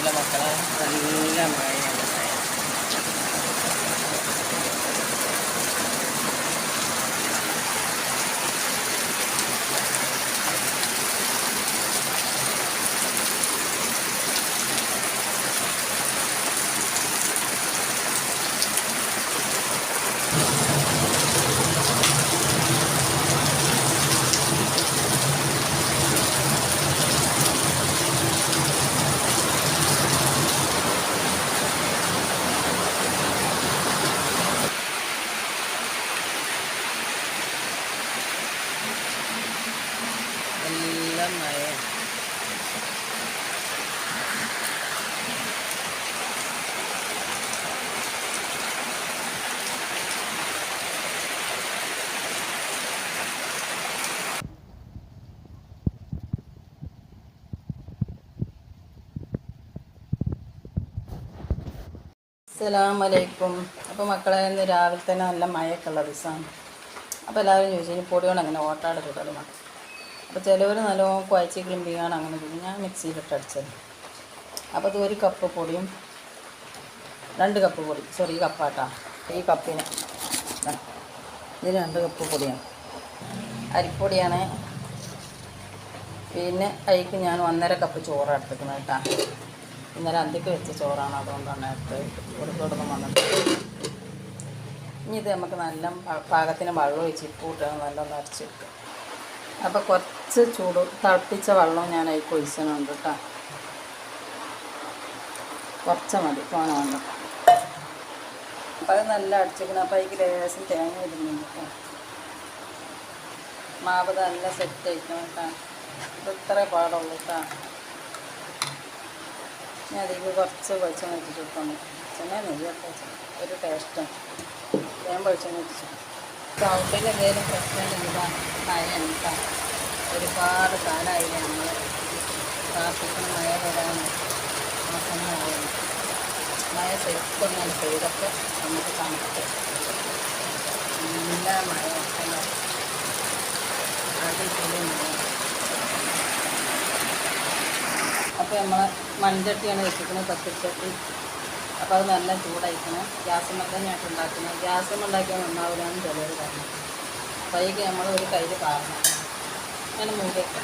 இளமக்கெல்லாம் நல்ல மழை അസ്സലാമലൈക്കും. അപ്പോൾ മക്കളെ ഇന്ന് രാവിലെ തന്നെ നല്ല മഴയൊക്കെ ഉള്ള ദിവസമാണ്. അപ്പോൾ എല്ലാവരും ചോദിച്ചു ഇനി പൊടിയോണ്ട് അങ്ങനെ ഓട്ടാട് തുടങ്ങും അപ്പോൾ ചിലവർ നല്ലോണം കുഴച്ച് ക്ലിമ്പിയാണ് അങ്ങനെ ചെയ്യും ഞാൻ മിക്സിയിലിട്ട് അടിച്ചത്. അപ്പോൾ ഇത് ഒരു കപ്പ് പൊടിയും രണ്ട് കപ്പ് പൊടി സോറി ഈ കപ്പാട്ടാ. ഈ കപ്പിന് ഇത് രണ്ട് കപ്പ് പൊടിയാണ്. അരിപ്പൊടിയാണ്. പിന്നെ അതിക്ക് ഞാൻ ഒന്നര കപ്പ് ചോറ് എടുത്തിരിക്കുന്നത് കേട്ടോ. ഇന്നലെ അന്തിക്ക് വെച്ച ചോറാണ് അതുകൊണ്ടാണ് അടുത്ത് കൊടുക്കൊടുന്ന് വന്നത് ഇനി ഇത് നമുക്ക് നല്ല പാകത്തിന് വെള്ളം ഒഴിച്ച് ഇപ്പൂട്ടാണ് നല്ലൊന്ന് നിറച്ച് വെക്കുക അപ്പോൾ കുറച്ച് ചൂട് തിളപ്പിച്ച വെള്ളം ഞാൻ അതിൽ ഒഴിച്ചണുണ്ട് കേട്ടോ കുറച്ച് മതി തോന വേണ്ട അപ്പോൾ അത് നല്ല അടിച്ചിരിക്കണം അപ്പോൾ അതിൽ ലേശം തേങ്ങ ഇടുന്നുണ്ട് കേട്ടോ മാവ് നല്ല സെറ്റ് ആയിരിക്കണം കേട്ടോ ഇത് ഇത്രേ പാടുള്ളൂ കേട്ടോ ഞാൻ അതിലേക്ക് കുറച്ച് വെളിച്ചെണ്ണ വെച്ചിട്ട് കൊടുക്കണം വെളിച്ചെണ്ണ നെയ്യൊക്കെ ഒരു ടേസ്റ്റാണ് ഞാൻ വെളിച്ചെണ്ണ വെച്ചു സൗണ്ടിൽ എന്തെങ്കിലും പ്രശ്നം കേട്ടോ ഒരുപാട് കാലമായില്ല നമ്മൾ പ്രാർത്ഥിക്കുന്ന മഴ വരാൻ മാസങ്ങളായിരുന്നു മഴ ശരിക്കൊന്നും പെയ്തപ്പോൾ നമുക്ക് തണുത്ത് നല്ല മഴ അടിപൊളി മഴ അപ്പോൾ നമ്മൾ മൺചട്ടിയാണ് വെച്ചിരിക്കുന്നത് പത്തിരിച്ചട്ടി അപ്പോൾ അത് നല്ല ചൂടായിരിക്കണം. ഗ്യാസുമ്മ തന്നെയായിട്ട് ഉണ്ടാക്കുന്നത് ഗ്യാസും ഉണ്ടാക്കിയാൽ നന്നാവില്ലാന്ന് ചിലർ പറഞ്ഞു അപ്പോൾ അതിലേക്ക് നമ്മൾ ഒരു കയ്യിൽ പാറണം അങ്ങനെ മൂടിയൊക്കെ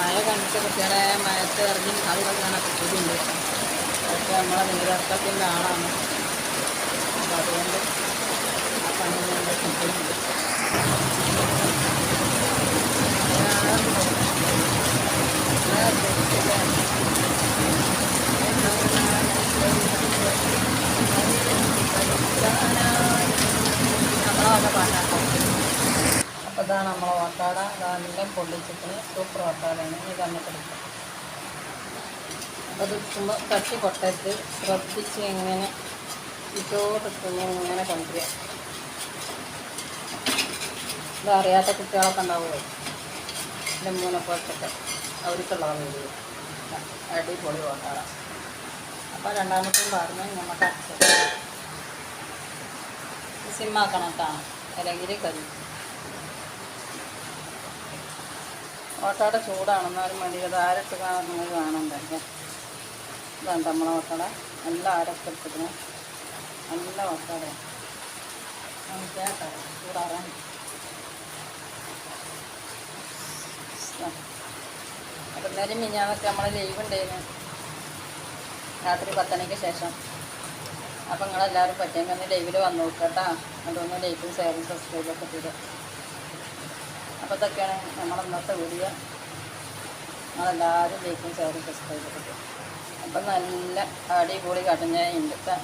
മഴ കണ്ടിട്ട് കുട്ടികളെ മഴത്ത് ഇറങ്ങി അത് കളിക്കാനൊക്കെ കുട്ടിയുണ്ട് പക്ഷേ നമ്മളെ നീരക്കത്തിന്റെ ആളാണ്. അപ്പോൾ അതുകൊണ്ട് ആ പണി കൊണ്ട് കിട്ടുന്നുണ്ട് അപ്പോൾ ഇതാണ് നമ്മളെ ഓട്ടാട ഇതാണെങ്കിലും പൊള്ളിച്ചിട്ട് സൂപ്പർ ഓട്ടാടയാണ് ഈ അപ്പോൾ അത് ചുമ്മാ തട്ടി കൊട്ടത്ത് ശ്രദ്ധിച്ച് എങ്ങനെ ഇട്ടോട്ടിട്ട് ഇങ്ങനെ കൊണ്ടുവരിക. ഇത് അറിയാത്ത കുട്ടികളൊക്കെ ഉണ്ടാവുമോ? എന്റെ മൂന്നെ പോലത്തൊക്കെ. അവർക്കുള്ളതാണ് വീഡിയോ. അടിപൊളി ഓട്ടാട അപ്പോൾ രണ്ടാമത്തെ പറഞ്ഞ് നമുക്ക് അടച്ചത് സിമ്മാക്കണം കേട്ടോ. അല്ലെങ്കിൽ കളി ചൂടാണ് എന്നാലും മതി അത് ആരട്ട് കാണുന്നത് കാണണ്ടല്ലേ ഇതാണ് നമ്മളെ ഓട്ടാട. നല്ല ആരൊക്കെ എടുത്തിട്ട് നല്ല ഓട്ടാട. കേട്ടോ ചൂടാറാൻ. അപ്പം ഇന്നലെ മിഞ്ഞാന്നൊക്കെ നമ്മൾ ലൈവ് ഉണ്ടായിരുന്നു. രാത്രി പത്തണിക്ക് ശേഷം. അപ്പം നിങ്ങളെല്ലാവരും പറ്റിയെങ്കിൽ ഒന്ന് ലൈവിൽ വന്ന് നോക്കട്ടാ അതൊന്ന് ലൈക്കും ഷെയറും സബ്സ്ക്രൈബൊക്കെ തരും അപ്പോൾ ഇതൊക്കെയാണ് നമ്മൾ ഇന്നത്തെ വീഡിയോ നിങ്ങളെല്ലാവരും ലൈക്കും ഷെയറും സബ്സ്ക്രൈബ് ചെയ്തു അപ്പം നല്ല അടിപൊളി കൂടി ചായ ഉണ്ട് ട്ടാ.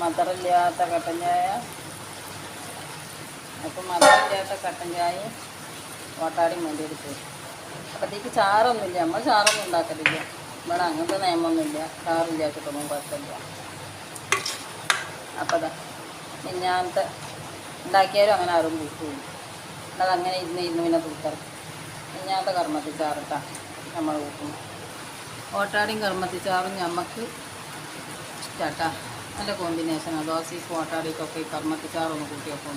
മധുരമില്ലാത്ത കട്ടൻ ചായ അപ്പം മധുരമില്ലാത്ത കട്ടൻ ചായയും ഓട്ടാടി വേണ്ടി എടുക്കും അപ്പോഴത്തേക്ക് ചാറൊന്നുമില്ല. നമ്മൾ ചാറൊന്നും ഉണ്ടാക്കലില്ല. ഇവിടെ അങ്ങനത്തെ നിയമമൊന്നുമില്ല. ചാറില്ലാത്തിട്ടൊന്നും കുഴപ്പമില്ല. അപ്പം അതാ മിഞ്ഞാന്നത്തെ ഉണ്ടാക്കിയാലും അങ്ങനെ ആരും കൂട്ടില്ല അത് അങ്ങനെ ഇരുന്ന് ഇരുന്ന് പിന്നെ തൂക്കാറ് ഇങ്ങനത്തെ കർമ്മത്തിൽ ചാറിട്ടാ നമ്മൾ കൂട്ടും ഓട്ടാടിയും കർമ്മത്തിൽ ചാറും ഞമ്മക്ക് ഇഷ്ടാട്ടാ. നല്ല കോമ്പിനേഷനാണ് ദോശയ്ക്ക് ഓട്ടാടിക്കൊക്കെ ഈ കർമ്മത്തിൽ ചാറൊന്ന് കൂട്ടിയപ്പോൾ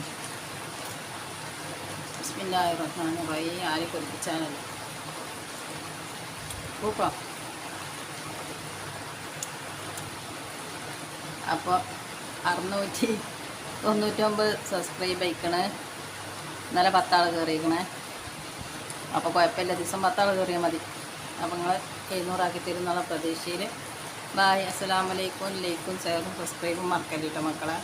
ബിസ്മില്ലാഹി റഹ്മാൻ റഹീം. ആരെ കൊതിപ്പിച്ചാനല്ല സൂപ്പർ അപ്പോൾ അറുന്നൂറ്റി തൊണ്ണൂറ്റൊമ്പത് സബ്സ്ക്രൈബ് അയക്കണേ ഇന്നലെ പത്താൾ കയറിയിരിക്കണേ അപ്പോൾ കുഴപ്പമില്ല ദിവസം പത്താൾ കയറിയാൽ മതി. അപ്പോൾ നിങ്ങൾ എഴുന്നൂറാക്കി തരുന്നുള്ള പ്രതീക്ഷയിൽ ബായ് അസ്സലാമലൈക്കും. ലൈക്കും ഷെയറും സബ്സ്ക്രൈബും മറക്കല്ലിട്ടോ മക്കളെ.